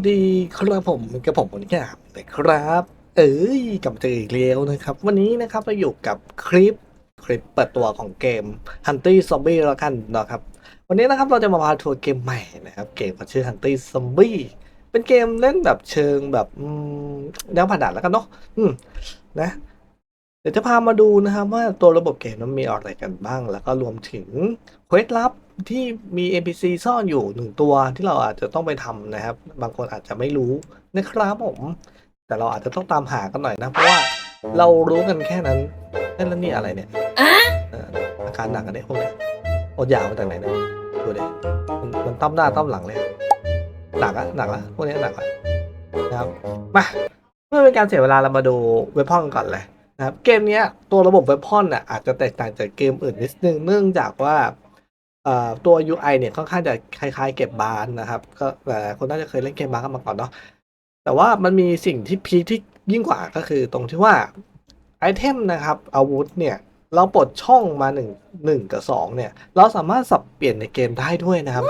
สดีครับผมกับผมคนนี้ครับนะครับ เอ้ยกลับมาเจออีกแล้วนะครับ วันนี้นะครับเราอยู่กับคลิปคลิปเปิดตัวของเกม Hunty Zombie แล้วกันนะครับ วันนี้นะครับเราจะมาพาทัวร์เกมใหม่นะครับ เกมมันชื่อ Hunty Zombie เป็นเกมเล่นแบบเชิงแบบแนวผ่านด่านแล้วกันเนาะอืมนะเดี๋ยวจะพามาดูนะครับว่าตัวระบบเกมนั้นมีอะไรกันบ้าง แล้วก็รวมถึงเควสลับ ที่มี NPC ซ่อนอยู่หนึ่งตัวที่เราอาจจะต้องไปทำนะครับ บางคนอาจจะไม่รู้นะครับผม แต่เราอาจจะต้องตามหากันหน่อยนะ เพราะว่าเรารู้กันแค่นั้นเอ้ยแล้วนี่อะไรเนี่ยเอ่ออาการหนักกันเนี่ยพวกเนี้ยโอดยาวมาจากไหนเนี่ยดูดิมันมันต้อมหน้าต้อมหลังเลยหนักอะหนักละพวกนี้หนักอะนะครับมาเพื่อเป็นการเสียเวลาเรามาดูเว็บพอนก่อนเลยนะครับเกมเนี้ยตัวระบบเว็บพอนน่ะอาจจะแตกต่างจากเกมอื่นนิดนึงเนื่องจากว่าเอ่อ ตัว UI เนี่ยค่อนข้างจะคล้าย ๆ เก็บบานนะครับ ก็หลายคนน่าจะเคยเล่นเกมบานกันมาก่อนเนาะแต่ว่ามันมีสิ่งที่พีที่ยิ่งกว่าก็คือตรงที่ว่าไอเทมนะครับอาวุธเนี่ยเราปลดช่องมาหนึ่งหนึ่งกับสองเนี่ย เราสามารถสับเปลี่ยนในเกมได้ด้วยนะครับ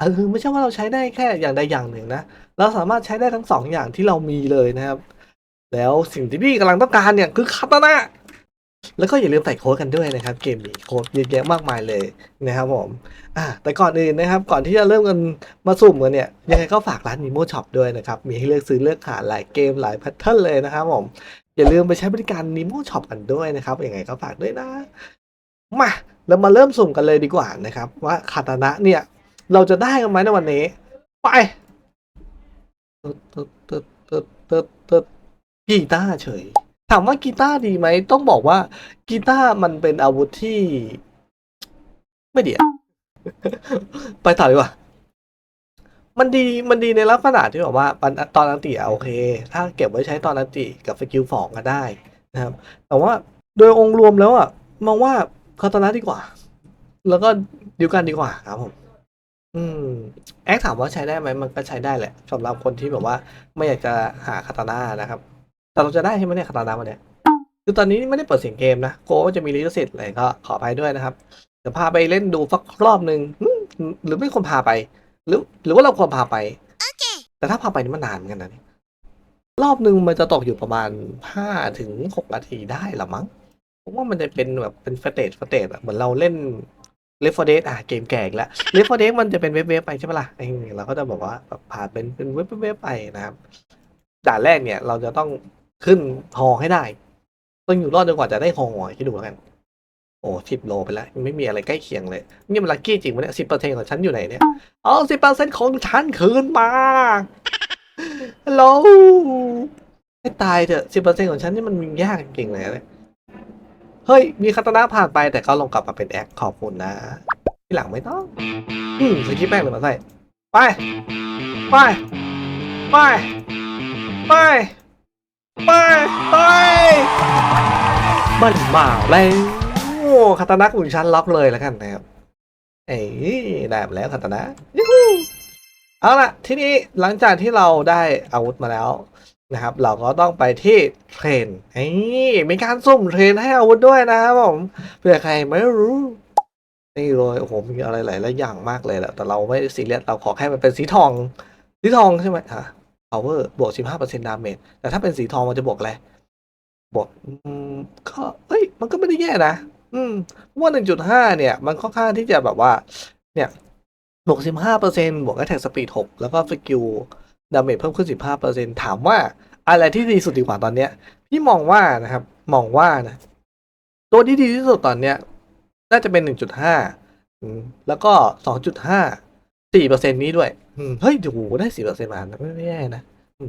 เออไม่ใช่ว่าเราใช้ได้แค่อย่างใดอย่างหนึ่งนะ เราสามารถใช้ได้ทั้งสองอย่างที่เรามีเลยนะครับ แล้วสิ่งที่พี่กำลังต้องการเนี่ยคือคาตานะ แล้วก็อย่าลืมใส่โค้ดกันด้วยนะครับ เกมมีโค้ดเยอะแยะมากมายเลยนะครับผมอะแต่ก่อนอื่นนะครับ ก่อนที่จะเริ่มกันมาสุ่มกันเนี่ย ยังไงก็ฝากร้าน Nemo Shop ด้วยนะครับ มีให้เลือกซื้อเลือกหาหลายเกมหลายแพทเทิร์นเลยนะครับผม อย่าลืมไปใช้บริการ Nemo Shop กันด้วยนะครับยังไงก็ฝากด้วยนะ มาเรามาเริ่มสุ่มกันเลยดีกว่านะครับ ว่าคาตานะเนี่ย เราจะได้กันไหมในวันนี้ ไปตึ๊ดตึ๊ดตึ๊ดตึ๊ดตึ๊ดตึ๊ดกีตาร์เฉย ถามว่ากีตาร์ดีไหม ต้องบอกว่ากีตาร์มันเป็นอาวุธที่ ไม่ดีอะไปต่อดีกว่ามันดีมันดีในลักษณะที่แบบว่าตอนอันติโอเค ถ้าเก็บไว้ใช้ตอนอันติกับสกิลสองก็ได้นะครับ แต่ว่าโดยองค์รวมแล้วอะมองว่าคาตานะดีกว่า แล้วก็ดิวกันดีกว่าครับผมอืมแอคถามว่าใช้ได้ไหมมันก็ใช้ได้แหละสำหรับคนที่แบบว่า ไม่อยากจะหาคาตาน่านะครับ แต่เราจะได้ใช่ไหมเนี่ยคาตาน่าวันเนี้ยคือตอนนี้ไม่ได้เปิดเสียงเกมนะโกจะมีลิขสิทธิ์อะไรก็ขออภัยด้วยนะครับเดี๋ยวพาไปเล่นดูสักรอบหนึ่งหรือไม่ควรพาไป หรือ หรือว่าเราควรพาไป แต่ถ้าพาไปนี่มันนานเหมือนกันนะนี่รอบหนึ่งมันจะตกอยู่ประมาณห้าถึงหกนาทีได้ละมั้งผมว่ามันจะเป็นแบบเป็นสเตจสเตจอะเหมือนเราเล่นเลฟ4 Dead อะเกมแก่อีกแล้วเลฟ4 Dead มันจะเป็นเว็บๆไปใช่ปะล่ะเออเราก็จะบอกว่าแบบผ่านเป็นเป็นเว็บเว็บๆไปนะครับด่านแรกเนี่ย เราจะต้อง ขึ้นฮอให้ได้ ต้องอยู่รอดจนกว่าจะได้ฮอคิดดูแล้วกัน โอ้สิบโลไปแล้วไม่มีอะไรใกล้เคียงเลยนี่มันลัคกี้จริงวะเนี่ยสิบเปอร์เซ็นของฉันอยู่ไหนเนี่ยเอสิบเปอร์เซ็นของฉันคืนมาฮัลโหลให้ตายเถอะสิบเปอร์เซ็นของฉันนี่มันยากจริงเลยนะเฮ้ย มีคาตานะผ่านไปแต่ก็ลงกลับมาเป็นแอคขอบคุณนะที่หลังไม่ต้อง อืมสกิปแป้งเลยมาใส่ไป ไป ไป ไป ไปไปมันมาแล้วคาตานะของฉันรับเลยแล้วกันนะครับ เอ้ยได้มาแล้วคาตานะยูฮูเอาล่ะ ทีนี้หลังจากที่เราได้อาวุธมาแล้วนะครับ เราก็ต้องไปที่เทรนเอ้ยมีการสุ่มเทรนให้อาวุธด้วยนะครับผมเผื่อใครไม่รู้นี่เลยโอ้โหมีอะไรหลายๆอย่างมากเลยแหละแต่เราไม่ซีเรียสเราขอแค่มันเป็นสีทองสีทองใช่ไหมฮะ power บวก 15% damage แต่ถ้าเป็นสีทองมันจะบวกอะไรบวกก็เอ้ย มันก็ไม่ได้แย่นะ อืมเพราะว่า 1.5 เนี่ย มันค่อนข้างที่จะแบบว่า เนี่ยบวก 15%บวก attack speed 6 แล้วก็สกิลดาเมจเพิ่มขึ้น 15%ถามว่าอะไรที่ดีสุดดีกว่าตอนเนี้ย พี่มองว่านะครับ มองว่านะ ตัวที่ดีที่สุดตอนเนี้ย น่าจะเป็น 1.5อืมแล้วก็ 2.5 4%นี้ด้วย เฮ้ยโอ้โหได้4%มาไม่แย่นะอ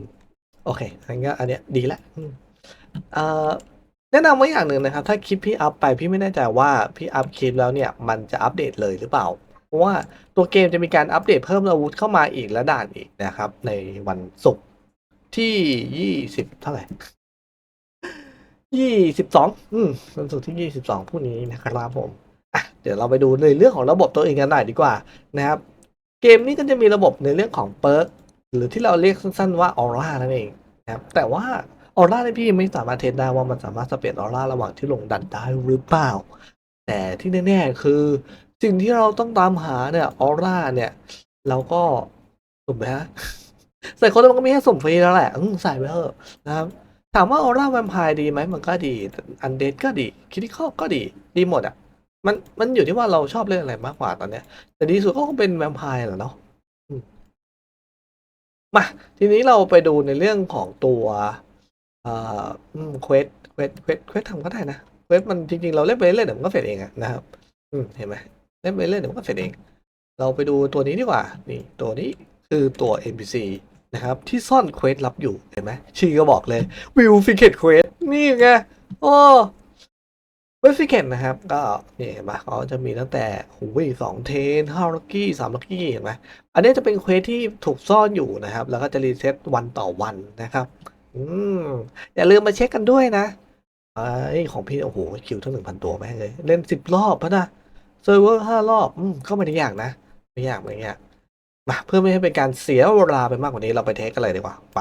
โอเคงั้นก็อันเนี้ยดีละอืมเอ่อแนะนำไว้อย่างหนึ่งนะครับ ถ้าคลิปพี่อัพไปพี่ไม่แน่ใจว่าพี่อัพคลิปแล้วเนี่ยมันจะอัปเดตเลยหรือเปล่า เพราะว่าตัวเกมจะมีการอัปเดตเพิ่มอาวุธเข้ามาอีกและด่านอีกนะครับ ในวันศุกร์ที่ยี่สิบเท่าไหร่ยี่สิบสองอืมวันศุกร์ที่ยี่สิบสองพรุ่งนี้นะครับผมเดี๋ยวเราไปดูในเรื่องของระบบตัวเองกันหน่อยดีกว่านะครับ เกมนี้ก็จะมีระบบในเรื่องของเปิร์กหรือที่เราเรียกสั้นๆว่าออร่านั่นเองนะครับแต่ว่าออร่าเนี่ยพี่ไม่สามารถเทสได้ว่ามันสามารถสเปรดออร่าระหว่างที่ลงดันได้หรือเปล่า แต่ที่แน่ๆคือ สิ่งที่เราต้องตามหาเนี่ยออร่าเนี่ยเราก็ถูกไหมฮะใส่คนมันก็มีให้สุ่มฟรีแล้วแหละอืมใส่ไปเถอะนะครับถามว่าออร่าแวมไพร์ดีไหมมันก็ดี อันเดดก็ดีคิด i คอก็ดี ดีหมดอะ มันมันอยู่ที่ว่าเราชอบเล่นอะไรมากกว่าตอนเนี้ย แต่ดีสุดก็คงเป็นแวมไพร์แหละเนาะอืมมาทีนี้เราไปดูในเรื่องของตัวเอ่อเควสเควสเควสเควสทำก็ได้นะเควสมันจริงๆเราเล่นไปเรื่อยเดี๋ยวมันก็เสร็จเองอะนะครับ อืมเห็นไหมเล่นไปเรื่อยเดี๋ยวมันก็เสร็จเอง เราไปดูตัวนี้ดีกว่า นี่ ตัวนี้คือตัว NPC นะครับ ที่ซ่อนเควสลับอยู่เห็นไหมชื่อก็บอกเลยวิวฟิกเกตเควสนี่ไงโอ้ เวฟิกเกตนะครับ ก็นี่เห็นไหมเขาจะมีตั้งแต่หูยสองเทนห้าลักกี้สามลักกี้เห็นไหมอันนี้จะเป็นเควสที่ถูกซ่อนอยู่นะครับ แล้วก็จะรีเซ็ตวันต่อวันนะครับ อืมอย่าลืมมาเช็คกันด้วยนะไอ้ของพี่โอ้โหคิวตั้งหนึ่งพันตัวแม่งเลย เล่นสิบรอบพะนะเซิร์ฟเวอร์ห้ารอบอืมก็ไม่ได้ยากนะ ไม่ยากไม่ยากมาเพื่อไม่ให้เป็นการเสียเวลาไปมากกว่านี้เราไปเทสกันเลยดีกว่าไป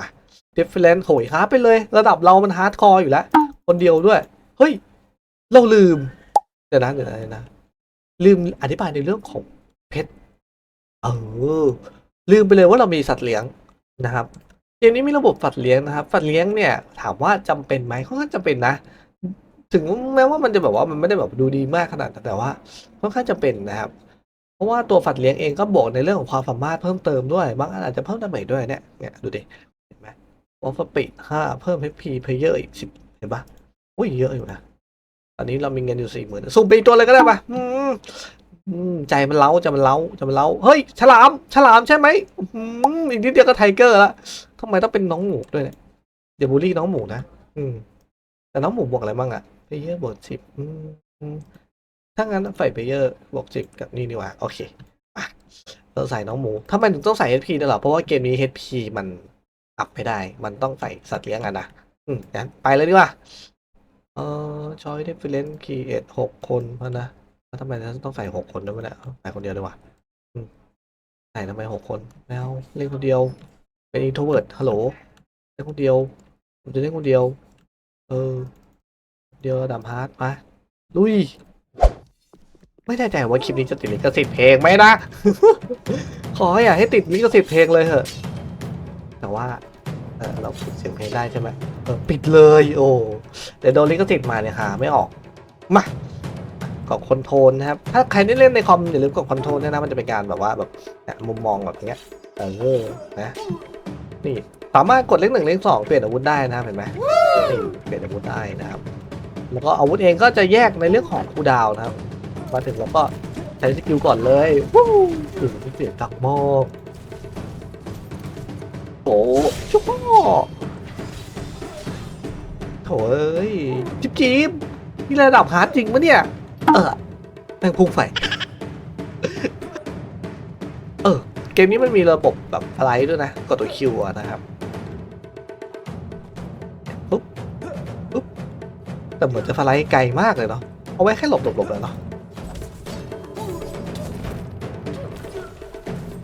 different โหยฮาร์ดไปเลย ระดับเรามันฮาร์ดคอร์อยู่แล้ว คนเดียวด้วย เฮ้ย เราลืม เดี๋ยวนะเดี๋ยวนะเดี๋ยวนะลืมอธิบายในเรื่องของเพชรเออลืมไปเลยว่าเรามีสัตว์เลี้ยงนะครับเกมนี้มีระบบสัตว์เลี้ยงนะครับสัตว์เลี้ยงเนี่ยถามว่าจำเป็นไหมค่อนข้างจำเป็นนะ ถึงแม้ว่ามันจะแบบว่ามันไม่ได้แบบดูดีมากขนาดแต่ว่าค่อนข้างจะเป็นนะครับ เพราะว่าตัวสัตว์เลี้ยงเองก็บอกในเรื่องของความสามารถเพิ่มเติมด้วย บางอันอาจจะเพิ่มดาเมจด้วยเนี่ยเนี่ยดูดิเห็นไหมวอลฟปีดห้าเพิ่มเ HP เพลเยอร์อีกสิบเห็นปะอุ้ยเยอะอยู่นะ อนนี้เรามีเงินอยู่สี่หมื่นสุ่มไปอีกตัวเลยก็ได้ปะอืมอืมใจมันเล้าใจมันเล้าใจมันเล้าเฮ้ยฉลาม ฉลามใช่ไหมอืมอีกนิดเดียวก็ไทเกอร์ละทำไมต้องเป็นน้องหมูด้วยเนี่ยเดี๋ยวบูลลี่น้องหมูนะอืม แต่น้องหมูบวกอะไรบ้างอะเพเยอร์บวกสิบอืมอืมถ้างั้นไฟเพเยอร์บวกสิบกับนี่ดีกว่าโอเคเราใส่น้องหมูทำไมถึงต้องใส่ HP ด้วยหรอเพราะว่าเกมนี้ HP มันอัพไม่ได้ มันต้องใส่สัตว์เลี้ยงอะนะอืมงั้นไปเลยดีกว่า เออ choice different create หกคนพะนะแล้วทำไมต้องใส่หกคนด้วยวะเนี่ยใส่คนเดียวดีกว่าใส่ทำไมหกคนแล้วเล่นคนเดียว เป็น introvert ฮัลโหลเล่นคนเดียวผมจะเล่นคนเดียว เออ เดียวดับฮาร์ดมาลุยไม่แน่ใจว่าคลิปนี้จะติดลิขสิทธิ์เพลงไหมนะ ขออย่าให้ติดลิขสิทธิ์เพลงเลยเถอะ แต่ว่าเเราปิดเสียงเพลงได้ใช่ไหมปิดเลย โอ้ เดี๋ยวโดนลิขสิทธิ์มาเนี่ยหาไม่ออก มากดคอนโทรลนะครับ ถ้าใครได้เล่นในคอมอย่าลืมกดคอนโทรลด้วยนะมันจะเป็นการแบบว่าแบบมุมมองแบบเนี้ยเออนะนี่สามารถกดเลขหนึ่งเลขสองเปลี่ยนอาวุธได้นะครับเห็นไหมนี่เปลี่ยนอาวุธได้นะครับ แล้วก็อาวุธเองก็จะแยกในเรื่องของคูดาวน์นะครับ มาถึงแล้วก็ใช้สกิลก่อนเลยวู้ถึงเสียงดังมากโอ้ จิ๊บจิ๊บนี่ระดับฮาร์ดจริงปะเนี่ย เออแม่งพุ่งไฟ เออ เกมนี้มันมีระบบแบบสไลด์ด้วยนะ กดตัวคิวอะนะครับปุ๊บปุ๊บแต่เหมือนจะสไลด์ไกลมากเลยเนาะเอาไว้แค่หลบหลบหลบเลยเนาะ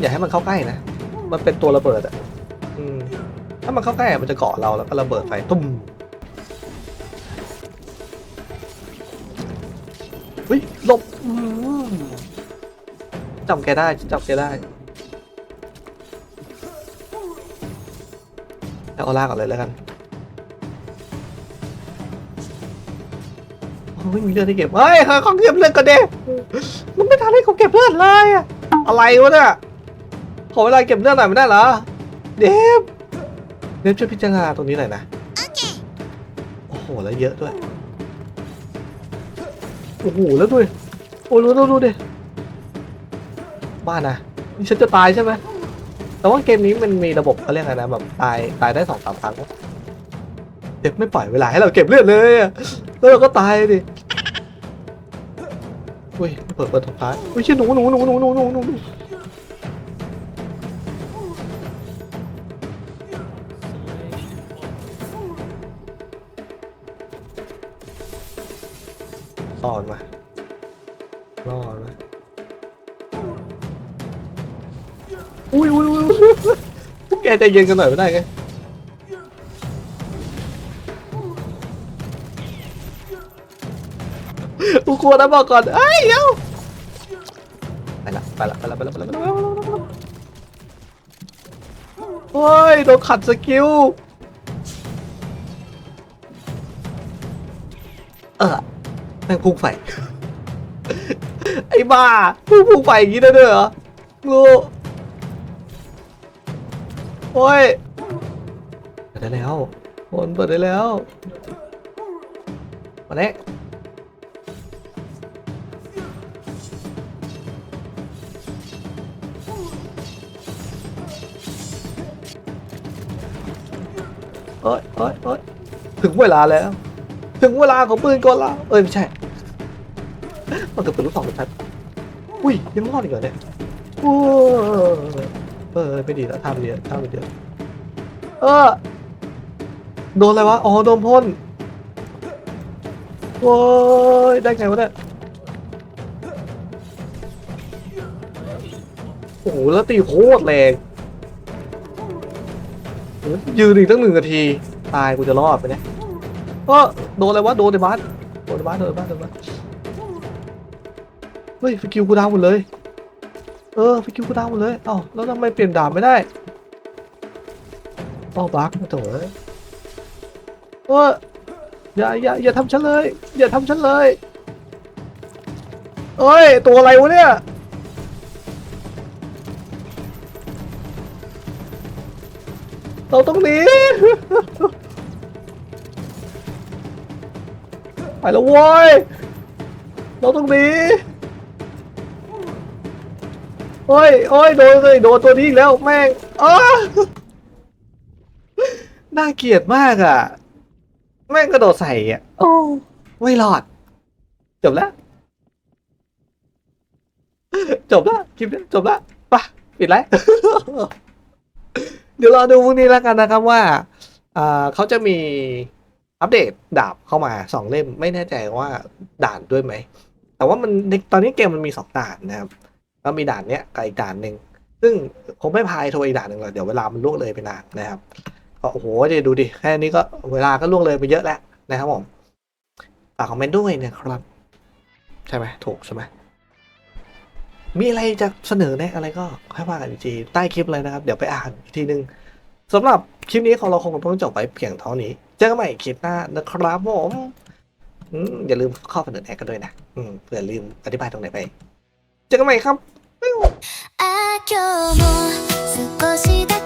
อย่าให้มันเข้าใกล้นะ มันเป็นตัวระเบิดอะอืมถ้ามันเข้าใกล้อะมันจะเกาะเราแล้วก็ระเบิดไฟตุ้ม เฮ้ยหลบอืมจำแกได้จำแกได้แล้วเอาลากก่อนเลยแล้วกันโอ้ยมีเลือดให้เก็บเฮ้ยเขาเก็บเลือดก่อนเด้มันไม่ทันให้เขาเก็บเลือดเลยอะอะไรวะเนี่ยขอเวลาเก็บเลือดหน่อยไม่ได้เหรอ เดฟ เดฟช่วยพิจารณาตรงนี้หน่อยนะ โอ้โห แล้วเยอะด้วย อ้โหแล้วด้วยโอ้ดูดูดูดิบ้านะนี่ฉันจะตายใช่ไหมแต่ว่าเกมนี้มันมีระบบเขาเรียกอะไรนะแบบตายตายได้สองสามครั้งเดฟไม่ปล่อยเวลาให้เราเก็บเลือดเลยแล้วเราก็ตายดิอุ้ยเปิดเปิดสุดท้ายอุ้ยเชี่ยหนูหนูหนูหนูหนูหนู รอดวะรอดวะอุ้ยอุ้ยอุ้ยพวกแกใจเย็นกันหน่อยไม่ได้ไงกูกลัวนะบอกก่อนเอ้ยเดี๋ละไปละไปละไปละไปละไปละไปละโอ้ยโดนขัดสกิลเออ แม่งพุ่งไฟ ไอ้บ้าพุ่งพุ่งไฟอย่างนี้ได้ด้วยเหรองูโอ้ยเปิดได้แล้วคนเปิดได้แล้วมาเนี้เอ้ยเอ้ยเอ้ยถึงเวลาแล้ว ถึงเวลาของปืนกลละเอ้ยไม่ใช่ มันกับปืนลูกสองลูกชัดอุ้ยยังรอดอีกเหรอเนี่ยโอ้เออไม่ดีแล้วท่าไม่ดีแล้วท่าไม่ดีแล้วเออโดนอะไรวะอ๋อโดนพ่นโอ้ยได้ไงวะเนี่ยโอ้โหแล้วตีโคตรแรงยืนอีกตั้งหนึ่งนาที ตายกูจะรอดไปเนี่ยเออโดนอะไรวะโดนในบ้านโดนในบ้านโดนในบ้านโดนในบ้าน เฮ้ยฟิกิวกูดาวหมดเลย เออฟิกิวกูดาวหมดเลย เอ้าแล้วทำไมเปลี่ยนดาบไม่ได้อ้าวบั๊กโถ่เอ้ยเอออย่าอย่าอย่าทำฉันเลย อย่าทำฉันเลย เอ้ย ตัวอะไรวะเนี่ยเราต้องหนีไปแล้วโว้ยเราต้องหนี โอ้ยโอ้ยโดนเลยโดนตัวนี้อีกแล้วแม่งอ้าน่าเกลียดมากอะ แม่งกระโดดใส่อะโอ้ไม่รอด จบแล้ว จบแล้วคลิปนี้จบแล้วไปะปิดแล้ว เดี๋ยวรอดูพรุ่งนี้แล้วกันนะครับว่าอ่าเขาจะมีอัปเดตดาบเข้ามาสองเล่มไม่แน่ใจว่าด่านด้วยไหม แต่ว่ามันในตอนนี้เกมมันมีสองด่านนะครับ แล้วมีด่านเนี้ยกับอีกด่านหนึ่งซึ่งผมไม่พายโทรอีกด่านหนึ่งหรอกเดี๋ยวเวลามันล่วงเลยไปนานนะครับก็โอ้โหเดี๋ยวดูดิแค่นี้ก็เวลาก็ล่วงเลยไปเยอะแล้วนะครับผมฝากคอมเมนต์ด้วยนะครับ ใช่ไหมถูกใช่ไหมมีอะไรจะเสนอแนะอะไรก็ให้ว่ากันอีกทีใต้คลิปเลยนะครับ เดี๋ยวไปอ่านอีกทีนึงสำหรับคลิปนี้ของเราคงต้องจบไปเพียงเท่านี้ เจอกันใหม่คลิปหน้านะครับผมอย่าลืมเข้าเสนอแนะกันด้วยนะเผื่อลืมอธิบายตรงไหนไป เจอกันใหม่ครับ あ今日も少しだけ